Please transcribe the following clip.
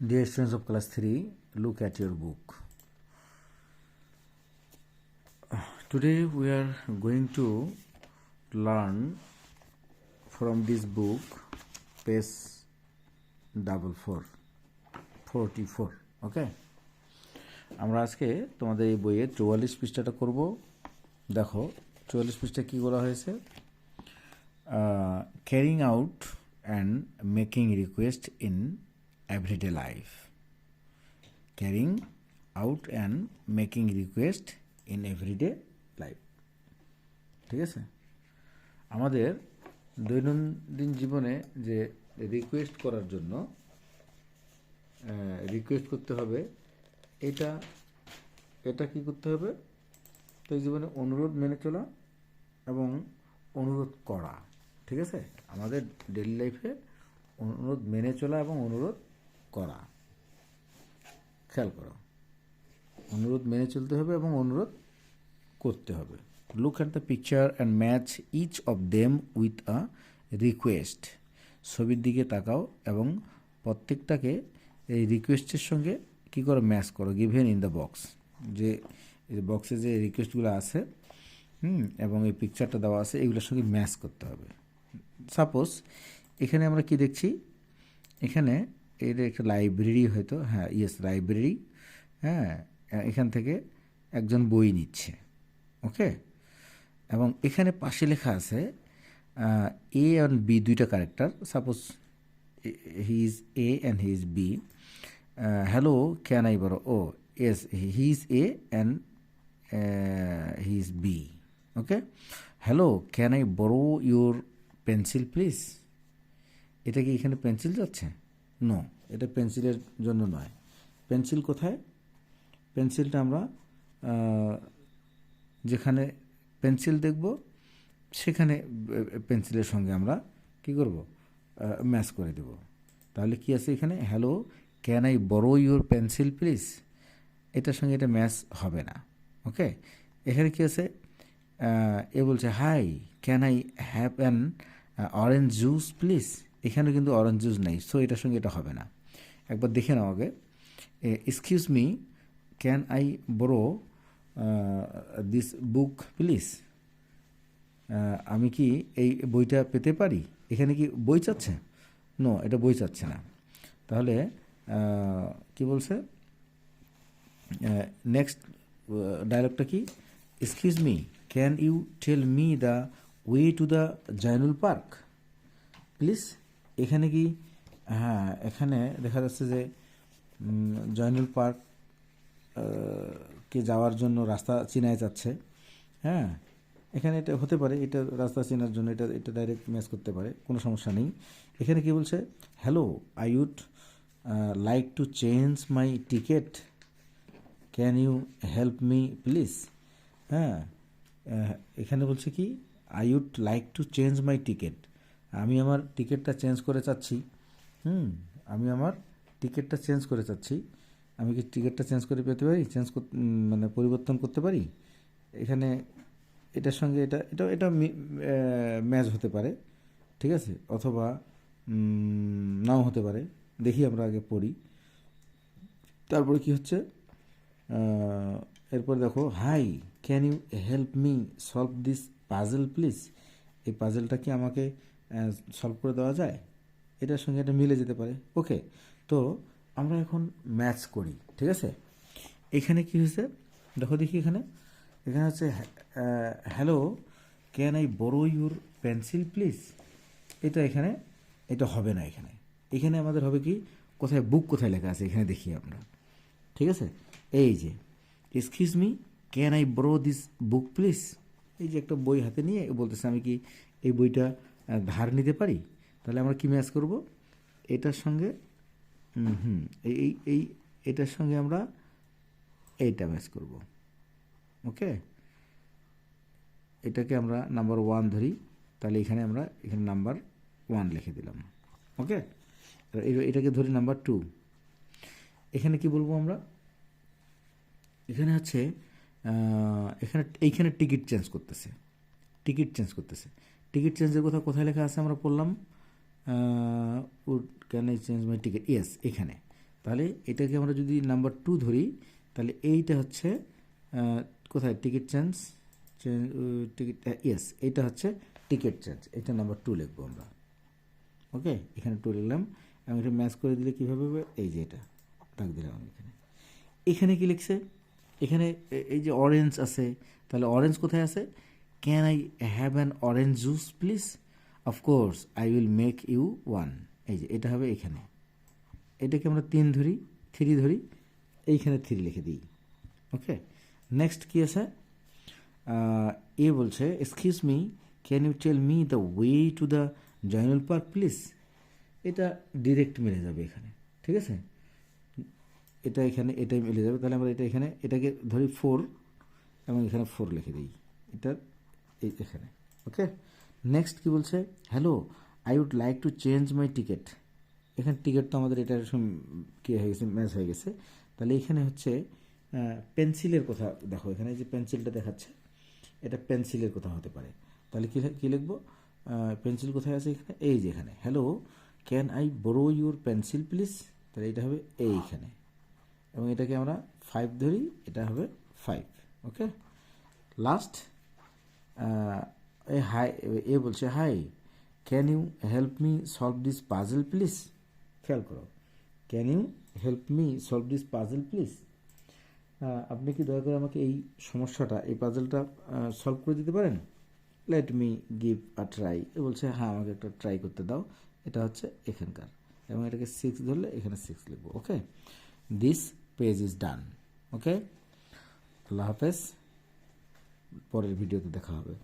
Dear students of class 3, look at your book. Today we are going to learn from this book, page double four, forty four. Okay? আমরা আজকে তোমাদের এই বইয়ের চুয়াল্লিশ পৃষ্ঠাটা করব দেখো চুয়াল্লিশ পৃষ্ঠা কী বলা হয়েছে carrying out and making request in everyday life carrying out and making request in everyday life ঠিক আছে? আমাদের দৈনন্দিন জীবনে যে রিকোয়েস্ট করার জন্য রিকোয়েস্ট করতে হবে, এটা এটা কি করতে হবে? তো জীবনে অনুরোধ মেনে চলা এবং অনুরোধ করা। ঠিক আছে? আমাদের ডেলি লাইফে অনুরোধ মেনে চলা এবং অনুরোধ করা। খেয়াল করো। অনুরোধ মেনে চলতে হবে এবং অনুরোধ করতে হবে। Look at the picture and match each of them with a request ছবির দিকে তাকাও এবং প্রত্যেকটাকে এই রিকোয়েস্টের সঙ্গে কী করো ম্যাচ করো। গিভেন ইন দ্য বক্স যে বক্সে যে রিকোয়েস্টগুলো আছে, হুম, এবং এই পিকচারটা দেওয়া আছে, এগুলোর সঙ্গে ম্যাচ করতে হবে। সাপোজ এখানে আমরা কি দেখছি? এখানে এটা একটা লাইব্রেরি হয়তো হ্যাঁ ইয়েস লাইব্রেরি হ্যাঁ এখান থেকে একজন বই নিচ্ছে ওকে এবং এখানে পাশে লেখা আছে এ অ্যান্ড বি দুইটা character suppose he is A and he is B hello can I borrow O S he is A and he is B okay hello can I borrow your pencil please এটা কি এখানে pencil যাচ্ছে? No এটা পেন্সিলের জন্য নয়। Pencil কোথায়? পেন্সিলটা আমরা যেখানে পেন্সিল দেখব, সেখানে পেন্সিলের সঙ্গে আমরা কি করব? ম্যাচ করে দেব। তাহলে কি আছে এখানে? Hello can I borrow your pencil please এটার সঙ্গে এটা ম্যাচ হবে না। ওকে এখানে কি আছে? এ বলছে hi can I have an orange juice please এখানে কিন্তু অরেঞ্জ জুস নেই সো এটার সঙ্গে এটা হবে না। একবার দেখে নাও আগে। Excuse me can I borrow this book please আমি কি এই বইটা পেতে পারি? এখানে কি বই চাচ্ছে? নো এটা বই চাচ্ছে না। তাহলে কি বলছে? নেক্সট ডায়লগটা কি? Excuse me can you tell me the way to the Zainul Park please এখানে কি হ্যাঁ এখানে দেখা যাচ্ছে যে জয়নুল পার্ক কে যাওয়ার জন্য রাস্তা চিনায় যাচ্ছে হ্যাঁ। এখানে এটা হতে পারে, এটা রাস্তা চেনার জন্য এটা এটা ডাইরেক্ট ম্যাচ করতে পারে, কোনো সমস্যা নেই। এখানে কি বলছে hello I would like to change my ticket can you help me please হ্যাঁ এখানে বলছে কি I would like to change my ticket আমি আমার টিকিটটা চেঞ্জ করে চাচ্ছি, হুম, আমি আমার টিকিটটা চেঞ্জ করে চাচ্ছি। আমি কি টিকিটটা চেঞ্জ করে পেতে পারি? চেঞ্জ মানে পরিবর্তন করতে পারি? এখানে এটার সঙ্গে এটা এটা এটা ম্যাচ হতে পারে, ঠিক আছে? অথবা নাও হতে পারে। দেখি আমরা আগে পড়ি। তারপরে কি হচ্ছে? এরপর দেখো, hi can you help me solve this puzzle please এই পাজেলটা কি আমাকে সলভ করে দেওয়া যায়, এটার সঙ্গে এটা মিলে যেতে পারে। ওকে তো আমরা এখন ম্যাচ করি, ঠিক আছে? এখানে কি হয়েছে? দেখো দেখি এখানে। এখানে হচ্ছে hello can I borrow your pencil please এটা এখানে, এটা হবে না এখানে। এখানে আমাদের হবে কি, কোথায় বুক কোথায় লেখা আছে, এখানে দেখি আমরা। ঠিক আছে? এই যে excuse me can I borrow this book please এই যে একটা বই হাতে নিয়ে বলতেছে, আমি কি এই বইটা ধার নিতে পারি? তাহলে আমরা কি ম্যাচ করব? এটার সঙ্গে হুম, এই এই এটার সঙ্গে আমরা এইটা ম্যাচ করব। ওকে এটাকে আমরা নাম্বার ওয়ান ধরি। তাহলে এখানে আমরা, এখানে নাম্বার ওয়ান লিখে দিলাম। ওকে এটাকে ধরি নাম্বার টু এখানে কি বলব আমরা? এখানে হচ্ছে এখানে, এইখানে টিকিট চেঞ্জ করতেছে। টিকিট চেঞ্জ করতেছে। টিকিট চেঞ্জের কথা কোথায় লেখা আছে আমরা পড়লাম? Would can I change my ticket yes এখানে। তাহলে এটাকে আমরা যদি নাম্বার টু ধরি, তাহলে এইটা হচ্ছে কোথায়? টিকিট চেঞ্জ টিকিট ইয়েস এইটা হচ্ছে টিকিট চেঞ্জ এটা নাম্বার টু লিখব আমরা। ওকে এখানে টু লিখলাম। এবং এটা ম্যাচ করে দিলে কীভাবে এই যে এটা। দাগ দিলাম আমি এখানে। এখানে কি লিখছে? এখানে এই যে অরেঞ্জ আছে, তাহলে অরেঞ্জ কোথায় আছে? Can I have an orange juice please of course I will make you one এই যে, এটা হবে এখানে। এটাকে আমরা তিন ধরি, থ্রি ধরি, এইখানে থ্রি লিখে দিই। ওকে? নেক্সট কি আছে? এ বলছে excuse me can you tell me the way to the Zainul Park please এটা ডিরেক্ট মিলে যাবে এখানে, ঠিক আছে? এটা এখানে, এটাই মিলে যাবে। তাহলে আমরা এটা এখানে, এটাকে ধরি ফোর এবং এখানে ফোর লিখে দিই। এটা এই এখানে ওকে নেক্সট কি বলছে? Hello I would like to change my ticket এখানে টিকিট তো আমাদের এটা কি হয়ে গেছে ম্যাচ হয়ে গেছে। তাহলে এখানে হচ্ছে পেন্সিলের কথা দেখো, এখানে যে পেন্সিলটা দেখাচ্ছে, এটা পেন্সিলের কথা হতে পারে। তাহলে কী কী লিখব? পেন্সিল কোথায় আছে এখানে? এই যে এখানে। Hello can I borrow your pencil please তাহলে এটা হবে এইখানে। এবং এটাকে আমরা ফাইভ ধরি, এটা হবে five okay last A hi, A বলছে, hi can you help me solve this puzzle please খেয়াল করো can you help me solve this puzzle please আপনি কি দয়া করে আমাকে এই সমস্যাটা, এই পাজলটা সলভ করে দিতে পারেন? Let me give a try A বলছে হ্যাঁ আমাকে একটা ট্রাই করতে দাও, এটা হচ্ছে এখানকার। এবং এটাকে সিক্স ধরলে এখানে সিক্স লিখব okay this page is done okay আল্লাহ হাফেজ। পরের ভিডিওতে দেখা হবে।